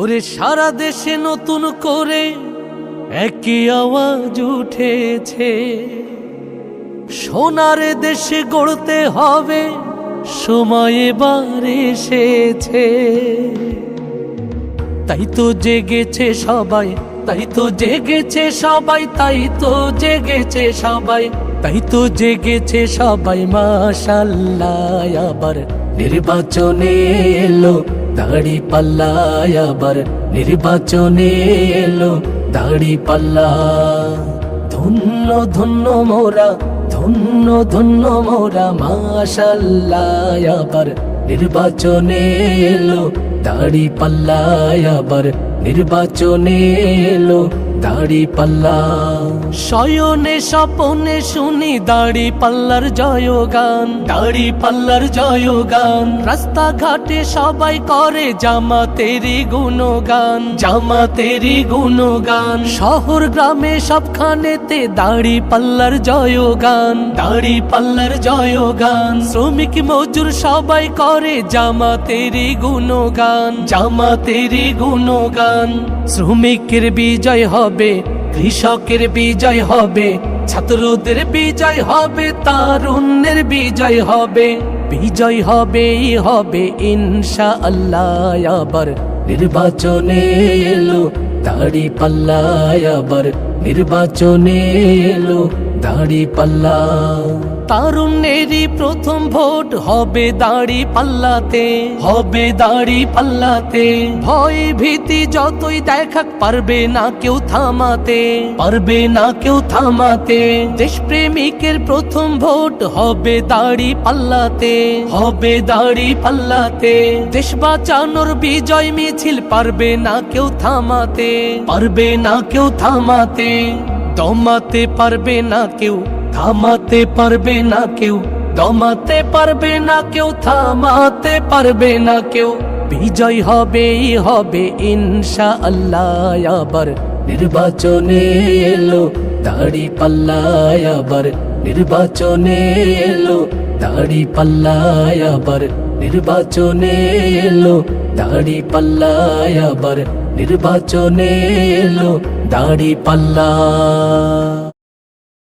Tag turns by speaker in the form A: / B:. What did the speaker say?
A: ওরে সারা দেশে নতুন করে একই আওয়াজ উঠেছে। সোনার দেশে গড়তে হবে, সময় এবার এসেছে। তাই তো জেগেছে সবাই, তাই তো জেগেছে সবাই, তাই তো জেগেছে সবাই। তাই তো জেগেছে সবাই, মাশাল্লাহ, আবার নির্বাচনে এলো দাড়ি পাল্লা আবার নির্বাচনে এলো দাড়ি পাল্লা। ধন্য ধন্য মোরা, ধন্য ধন্য মোরা, মাশাল্লাহ, আবার নির্বাচনে এলো দাড়ি পাল্লা আবার নির্বাচনে এলো দাড়ি পাল্লা। শয়নে স্বপনে শুনি দাড়ি পাল্লার জয়গান। দাড়ি পাল্লার জয়গান। রাস্তাঘাটে সবাই করে জামা তেরি গুণগান। জামা তেরি গুণগান। শহর গ্রামে সবখানেতে দাড়ি পাল্লার জয়গান। দাড়ি পাল্লার জয়গান। শ্রমিক মজুর সবাই করে জামা তেরি গুণগান। জামা তেরি গুণগান। শ্রমিকের বিজয় হবে কৃষকের বিজয় হবে, ছাত্রদের বিজয় হবে, তারুণ্যের বিজয় হবে বিজয় হবে হবে ইনশা আল্লাহ নির্বাচনে এলো, দাড়ি পাল্লা আবার নির্বাচনে এলো, দাড়ি পাল্লা তারুণ্যেরই প্রথম ভোট হবে দাড়ি পাল্লাতে, হবে দাড়ি পাল্লাতে। ভয় ভীতি যতই দেখাক পারবে না কেউ থামাতে, পারবে না কেউ থামাতে। দেশপ্রেমিকের প্রথম ভোট হবে দাড়ি পাল্লাতে, হবে দাড়ি পাল্লাতে। দেশ বাঁচানোর বিজয় মিছিল পারবে না কেউ থামাতে, পারবে না কেউ থামাতে। দমাতে পারবে না কেউ, থামাতে পারবে না কেউ, দমাতে পারবে না কেউ, থামাতে পারবে না কেউ। বিজয় হবেই হবে ইনশা আল্লাহ নির্বাচনে এলো, দাড়ি পাল্লা আবার। নির্বাচনে এলো, দাড়ি পাল্লা আবার। নির্বাচনে এলো, দাড়ি পাল্লা আবার। নির্বাচনে এলো দাড়ি পাল্লা